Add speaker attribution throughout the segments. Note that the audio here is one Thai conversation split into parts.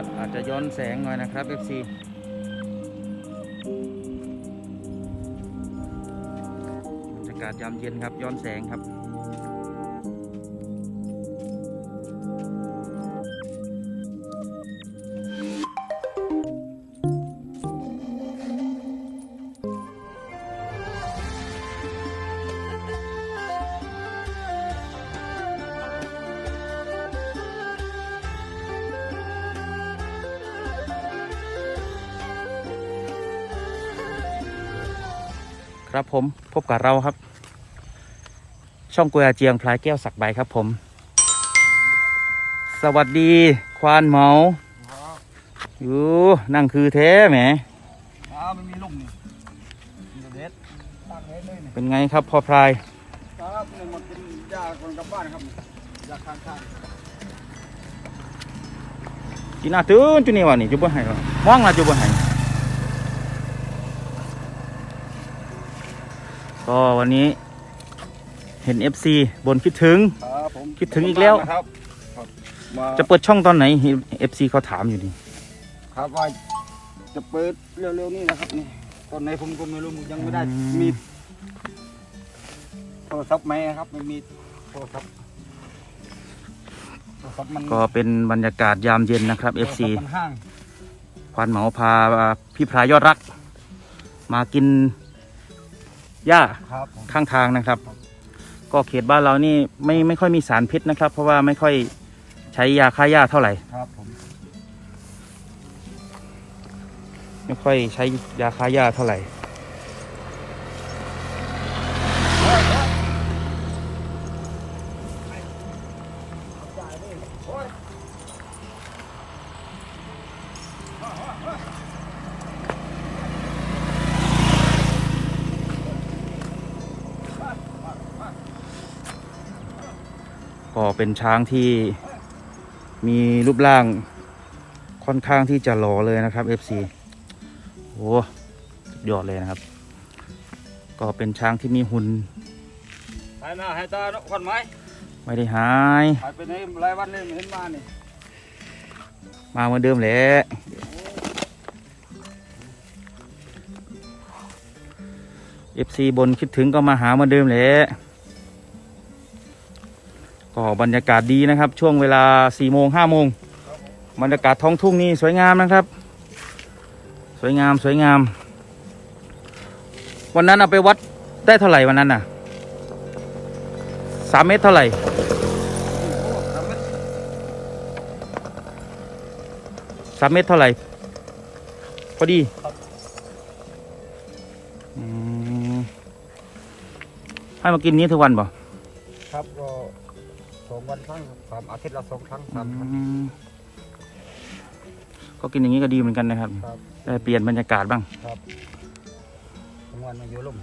Speaker 1: ศอาจจะย้อนแสงหน่อยนะครับ FC บรรยากาศยามเย็นครับย้อนแสงครับ ครับผมพบกับเราครับ ช่องกุยอาเจียงพลายแก้วสักใบครับผม สวัสดีควานเหมาอยู่นั่งคือแท้แหม
Speaker 2: อ้าวมันมีลุ่มนี่มีเด็ดตากเด็ดเลยเนี่ย
Speaker 1: เป็นไงครับพ่อพลาย
Speaker 2: ครับเนี่ยมันเป็นยาคนกลับบ้านครับยาข้างข้าง
Speaker 1: กินอาตื้นจุนี่วะนี่จุบ่ให้หรอมองละจุบ่ให้ ก็วันนี้เห็น FC บนคิดถึง
Speaker 2: ครับผม
Speaker 1: คิดถึงอีกแล้ว
Speaker 2: นะครับครับมา
Speaker 1: จะเปิดช่องตอนไหน FC เขาถามอยู่นี่
Speaker 2: ครับว่าจะเปิดเร็วๆนี่นะครับนี่ตอนไหนผมก็ไม่รู้ยังไม่ได้
Speaker 1: อืม
Speaker 2: มีโทรศัพท์ไหมครับไม่มีโทรศัพท์โทรศัพท์มัน
Speaker 1: ก็เป็นบรรยากาศยามเย็นนะครับ FC
Speaker 2: โทรศัพท์มันห้าง
Speaker 1: ควานเหมาพาพี่พรายยอดรัก มากิน หญ้า
Speaker 2: ครับผม
Speaker 1: ข้างทางนะครับ ก็เขตบ้านเรานี่ไม่ไม่ค่อยมีสารพิษนะครับ เพราะว่าไม่ค่อยใช้ยาฆ่าหญ้าเท่าไหร่
Speaker 2: ครับผม
Speaker 1: ไม่ค่อยใช้ยาฆ่าหญ้าเท่าไหร่ เป็นช้างที่มีรูปร่างค่อนข้างที่จะหล่อเลยนะครับ FC โอ้สุดยอดเลยนะครับ ก็เป็นช้างที่มีหุ่น
Speaker 2: หายหน้าหายตาเนาะควันไหม
Speaker 1: ไม่ได้หาย
Speaker 2: หายไปไหนหลายวันเลยไม่เห็นมานี่
Speaker 1: มาเหมือนเดิมแหละ FC บนคิดถึงก็มาหาเหมือนเดิมแหละ ก็บรรยากาศดีนะครับ ช่วงเวลา4โมง5โมงบรรยากาศท้องทุ่งนี่สวยงามนะครับ สวยงามสวยงาม วันนั้นเอาไปวัดได้เท่าไหร่วันนั้นน่ะสามเมตรเท่าไหร่สามเมตรเท่าไหร่พอดีให้มากินนี้ทุกวันป่ะ
Speaker 2: ครับก็ สองวันครั้งครับสามอาทิตย์ละสองครั้งสามครั้ง
Speaker 1: ก็กินอย่างนี้ก็ดีเหมือนกันนะครับ
Speaker 2: ครับ
Speaker 1: ได้เปลี่ยนบรรยากาศบ้าง
Speaker 2: ครับทั้งวันมาอยู่ลุ่ม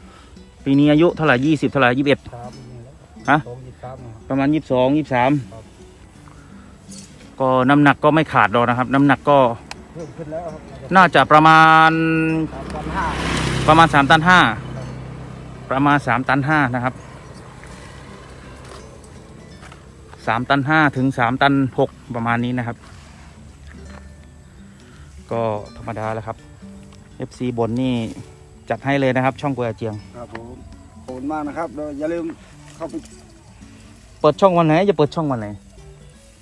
Speaker 1: ปีนี้อายุเท่าไหร่ยี่สิบเท่าไหร่ยี่สิบเอ็ด
Speaker 2: ครับนี่แหละ
Speaker 1: ฮะ
Speaker 2: สองยี่สิบสามครับ
Speaker 1: ประมาณยี่สิบสองยี่สิบสาม
Speaker 2: ครับ
Speaker 1: ก็น้ำหนักก็ไม่ขาดหรอกนะครับ น้ำหนักก็
Speaker 2: เพิ่มขึ้นแล้วครับ
Speaker 1: น่าจะประมาณ
Speaker 2: สามพันห้า
Speaker 1: ประมาณสามตันห้าประมาณสามตันห้านะครับ สามตันห้าถึงสามตันหกประมาณนี้นะครับ ก็ธรรมดาแล้วครับ FC บนนี่จัดให้เลยนะครับ ช่องกุยอาเจียง
Speaker 2: ครับผมขอบคุณมากนะครับเดี๋ยวอย่าลืมเข้าไป
Speaker 1: เปิดช่องวันไหนจะเปิดช่องวันไหน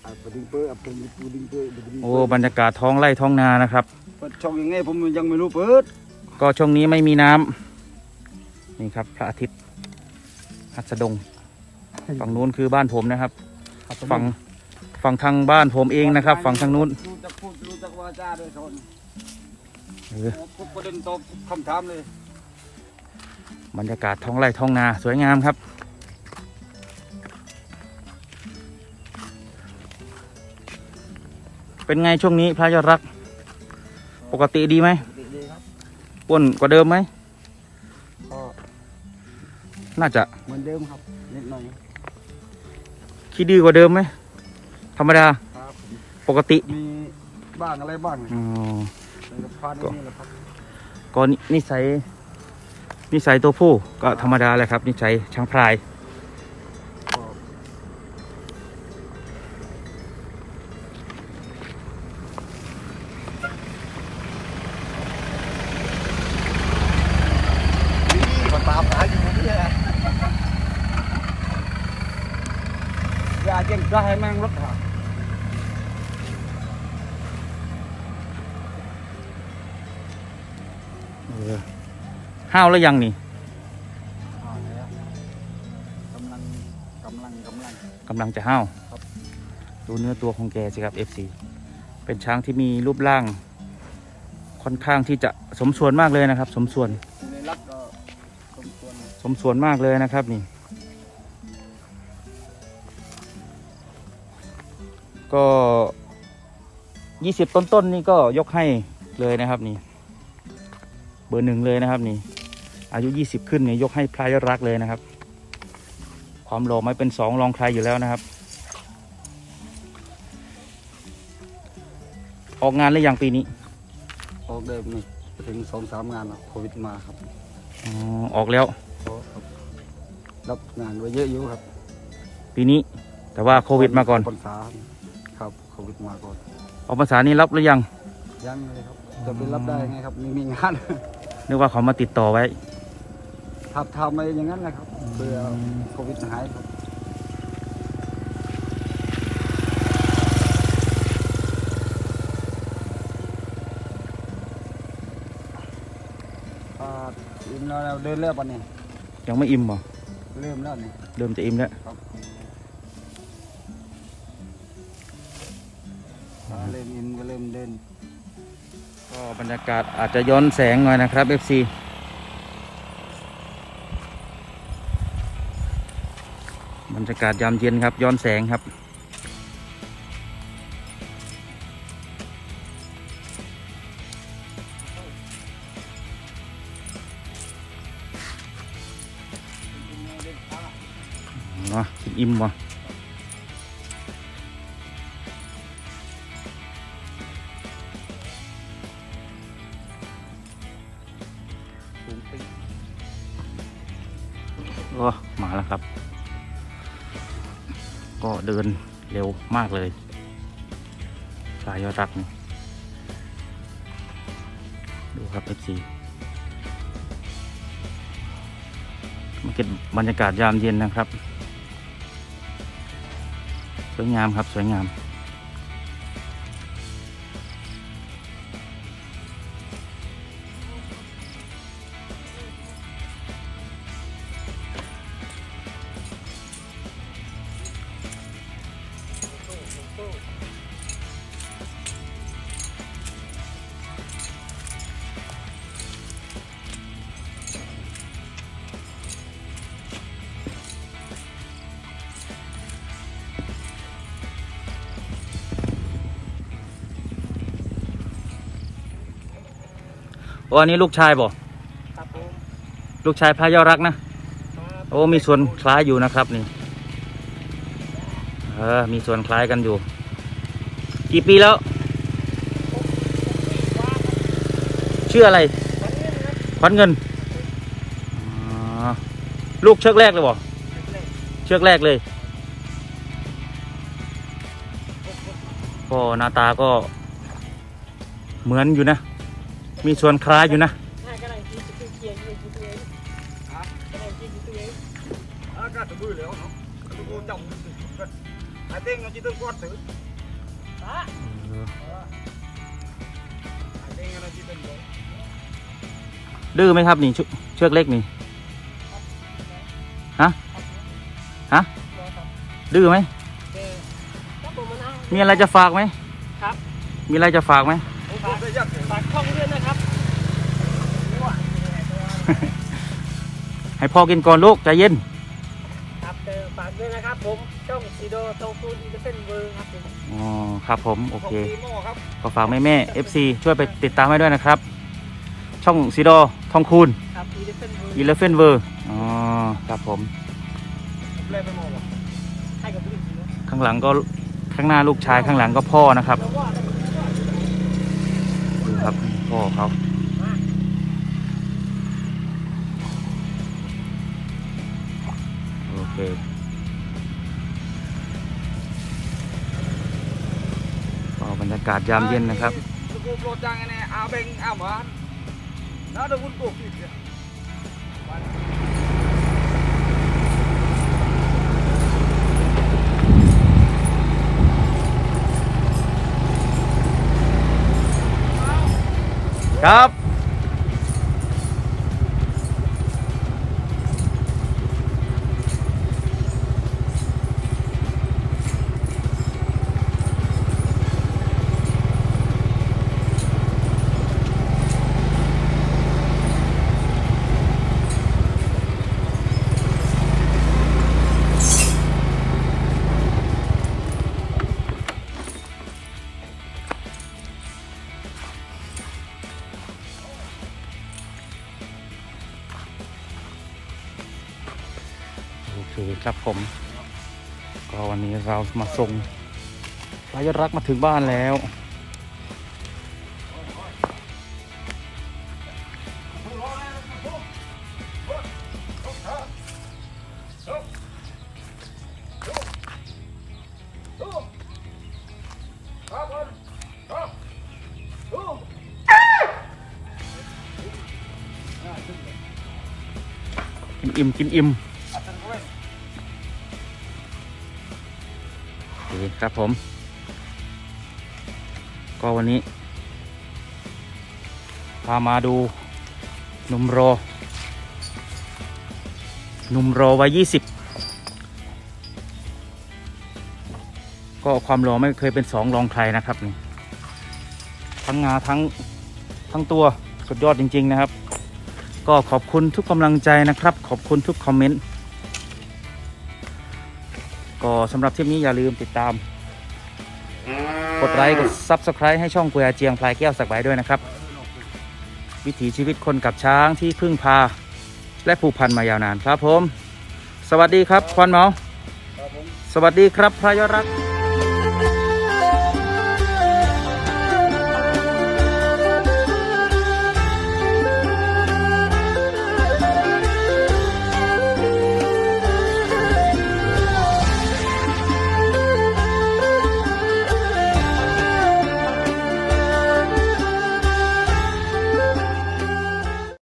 Speaker 2: อ่าไปดึงเปื้อไปดึงปูดึงเปื้อดึงเปื้
Speaker 1: โอ้บรรยากาศท้องไร่ท้องนานะครับ
Speaker 2: เปิดช่องยังไงผมยังไม่รู้เปิด
Speaker 1: ก็ช่วงนี้ไม่มีน้ำนี่ครับ พระอาทิตย์หัสดงฝั่งนู้นคือบ้านผมนะครับ ฝั่งฝั่งทางบ้านผมเองนะครับ ฝั่งทางนู้น
Speaker 2: รู้จักพูดรู้จักวาจาด้วยคน
Speaker 1: เออ
Speaker 2: ทุกประเด็นตอบคำถามเลย
Speaker 1: บรรยากาศท้องไร่ท้องนาสวยงามครับ เป็นไงช่วงนี้พระยอดรัก ปกติดีไหม
Speaker 2: ดีๆครับ
Speaker 1: อ้วนกว่าเดิมไหม
Speaker 2: ก็
Speaker 1: น่าจะ
Speaker 2: เหมือนเดิมครับนิดหน่อย
Speaker 1: ขี้ดื้อกว่าเดิมไหมธรรมดา
Speaker 2: ครับผม
Speaker 1: ปกติ
Speaker 2: มีบ้างอะไรบ้าง
Speaker 1: อ๋อ
Speaker 2: ในกับพานนี่แหละครับ
Speaker 1: ก็นินิสัยนิสัยตัวผู้ก็ธรรมดาแหละครับ นิสัยช้างพลาย
Speaker 2: ก็ ตามหาอยู่เนี่ย อย่าเจ๊งใจให้แม่งรถหา
Speaker 1: เออห้าวแล้วยังนี่
Speaker 2: อ่าเนี่ยกำลังกำลังกำลัง
Speaker 1: กำลังจะห้าว
Speaker 2: ครับ
Speaker 1: ดูเนื้อตัวของแกสิครับ FC เป็นช้างที่มีรูปร่าง ค่อนข้างที่จะสมส่วนมากเลยนะครับ สมส่วน
Speaker 2: ในรักก็สมควร
Speaker 1: สมส่วนมากเลยนะครับนี่ ก็ยี่สิบต้นๆนี่ก็ยกให้เลยนะครับนี่ เบอร์หนึ่งเลยนะครับนี่ อายุยี่สิบขึ้นเนี่ยยกให้พลายรักเลยนะครับ ความหล่อไม่เป็นสองรองใครอยู่แล้วนะครับ ออกงานหรือยังปีนี้
Speaker 2: ออกได้ไม่ถึงสองสามงานแล้วโควิดมาครับ
Speaker 1: อ๋อออกแล้ว
Speaker 2: ก็รับงานไว้เยอะอยู่ครับ
Speaker 1: ปีนี้ แต่ว่าโควิดมาก่อน
Speaker 2: พรรษา ครับโควิดมาก่อน
Speaker 1: ออกภาษานี้รับหรือยัง
Speaker 2: ยังเลยครับจะไปรับได้ไงครับไมีมีงาน
Speaker 1: นึกว่าเขามาติดต่อไว้
Speaker 2: ทำทำไปอย่างนั้นนะครับเพื่อโควิดหายครับอ่าอิ่มแล้วนะเดินเริ่มปะเนี่ย
Speaker 1: ยังไม่อิ่มบ่
Speaker 2: เริ่มแล้วนี่
Speaker 1: เริ่มจะอิ่มแล้ว
Speaker 2: ครับ เริ่มอิ่มก็เริ่มเดิน
Speaker 1: ก็บรรยากาศอาจจะย้อนแสงหน่อยนะครับ FC บรรยากาศยามเย็นครับย้อนแสงครับอ๋อกินอิ่มวะ ก็เดินเร็วมากเลยสายยอดรักนี่ดูครับ F4 มาเก็บบรรยากาศยามเย็นนะครับ สวยงามครับ สวยงาม โอ้อันนี้ลูกชายบ่
Speaker 2: ครับผม
Speaker 1: ลูกชายพระยอดรักนะ โอ้มีส่วนคล้ายอยู่นะครับนี่ เออ มีส่วนคล้ายกันอยู่ กี่ปีแล้ว ชื่ออะไรขวัญเงินอ๋อลูกเชือกแรกเลยบ่เชือกแรกเลยก็หน้าตาก็เหมือนอยู่นะ มีส่วนคล้ายอยู่นะ
Speaker 3: น่ากำลังคิดจะเป็นเกียร์อยู่ที่ตัวเองกำลังคิดอยู่ตัวเอง
Speaker 2: อากาศจะบื้อแล้วเนาะดูกูจำกันไอ้เต้งเอาจีต้นกอดถือ
Speaker 3: ป้า
Speaker 2: ไอ้เต้งเอาจีต้นกอด
Speaker 1: ดื้อไหมครับนี่เชืเชือกเล็กนี่ฮะฮะดื้อไหม
Speaker 3: เจอครับผมมานั่ง
Speaker 1: มีอะไรจะฝากไหม
Speaker 3: ครับ
Speaker 1: มีอะไรจะฝากไหม
Speaker 2: ผมฝากได้ยักษ์เลย
Speaker 3: ฝากช่องด้วยนะครับ
Speaker 1: ให้พ่อกินก่อนลูกใจเย็น
Speaker 3: ครับเจอฝากด้วยนะครับผมช่องซีโดโตฟูดีเฟนเวอร์ครับผม
Speaker 1: อ๋อครับผมโอ
Speaker 2: ของ
Speaker 1: เค
Speaker 2: ดีหม้อครับ
Speaker 1: ก็ฝากแม่แม่ๆ FC ช่วยไปติดตามให้ด้วยนะครับ ช่องซีดอทองคูณ
Speaker 3: ครับดีเฟนเวอร์
Speaker 1: อีเลฟเฟนเวอร์อ๋อครับผม
Speaker 2: เล่นไปหมดหรอ
Speaker 3: ให้กับผู้หญิงนะ
Speaker 1: ข้างหลังก็ข้างหน้าลูกชายข้างหลังก็พ่อนะครับ
Speaker 3: แล้วว่า
Speaker 1: ดูครับพ่อเขา เดิมก็บรรยากาศยามเย็นนะครับ
Speaker 2: Cukup lodang ini abeng aman. Nah, ada untuk gitu. ค
Speaker 1: รับ เรามาส่งพายรักมาถึงบ้านแล้วกินอิ่มกินอิ่ม คครับผม ก็วันนี้ พามาดูนุ่มโรนุ่มโรวัยยี่สิบก็ความรอไม่เคยเป็นสองรองใครนะครับนี่ทั้งงาทั้งทั้งตัวสุดยอดจริง ๆ นะครับ ก็ขอบคุณทุกกำลังใจนะครับ ขอบคุณทุกคอมเมนต์ ก็สำหรับทริปนี้อย่าลืมติดตาม กดไลค์กด Subscribe ให้ช่องกุยอาเจียงพลายแก้วสักใบด้วยนะครับ วิถีชีวิตคนกับช้างที่พึ่งพา และผูกพันมายาวนานครับผม สวัสดีครับควันเมา
Speaker 2: ครับผม
Speaker 1: สวัสดีครับพระยอดรัก